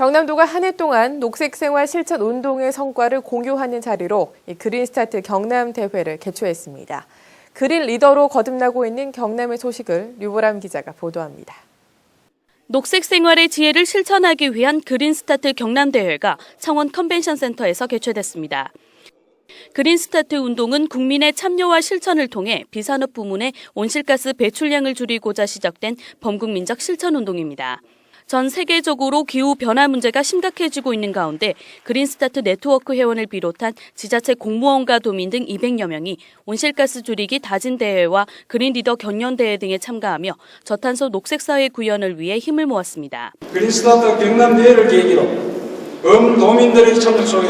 경남도가 한 해 동안 녹색 생활 실천 운동의 성과를 공유하는 자리로 이 그린 스타트 경남 대회를 개최했습니다. 그린 리더로 거듭나고 있는 경남의 소식을 류보람 기자가 보도합니다. 녹색 생활의 지혜를 실천하기 위한 그린 스타트 경남 대회가 창원 컨벤션 센터에서 개최됐습니다. 그린 스타트 운동은 국민의 참여와 실천을 통해 비산업 부문의 온실가스 배출량을 줄이고자 시작된 범국민적 실천 운동입니다. 전 세계적으로 기후 변화 문제가 심각해지고 있는 가운데 그린스타트 네트워크 회원을 비롯한 지자체 공무원과 도민 등 200여 명이 온실가스 줄이기 다진 대회와 그린 리더 경연 대회 등에 참가하며 저탄소 녹색 사회 구현을 위해 힘을 모았습니다. 그린스타트 경남 대회를 계기로 범도민들의 참여 속에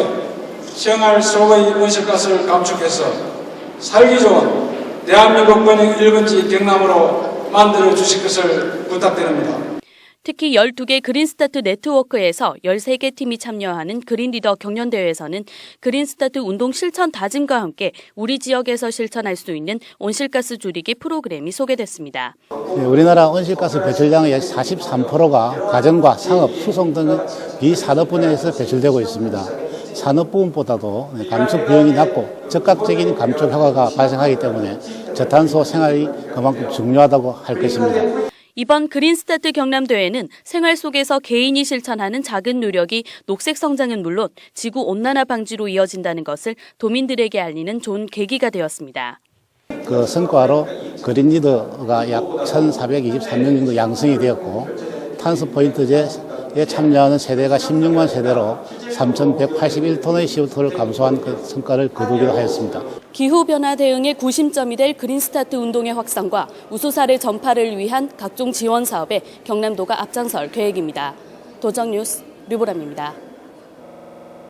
생활 속의 온실가스를 감축해서 살기 좋은 대한민국 번영 1번지 경남으로 만들어 주실 것을 부탁드립니다. 특히 12개 그린스타트 네트워크에서 13개 팀이 참여하는 그린리더 경연대회에서는 그린스타트 운동 실천 다짐과 함께 우리 지역에서 실천할 수 있는 온실가스 줄이기 프로그램이 소개됐습니다. 네, 우리나라 온실가스 배출량의 약 43%가 가정과 상업, 수송 등 비산업 분야에서 배출되고 있습니다. 산업 부분보다도 네, 감축 비용이 낮고 즉각적인 감축 효과가 발생하기 때문에 저탄소 생활이 그만큼 중요하다고 할 것입니다. 이번 그린스타트 경남대회는 생활 속에서 개인이 실천하는 작은 노력이 녹색 성장은 물론 지구 온난화 방지로 이어진다는 것을 도민들에게 알리는 좋은 계기가 되었습니다. 그 성과로 그린 리더가 약 1,423명 정도 양성이 되었고 탄소 포인트제에 참여하는 세대가 16만 세대로 3,181톤의 CO2를 감소한 그 성과를 거두기도 하였습니다. 기후변화 대응의 구심점이 될 그린스타트 운동의 확산과 우수 사례 전파를 위한 각종 지원 사업에 경남도가 앞장설 계획입니다. 도정뉴스 류보람입니다.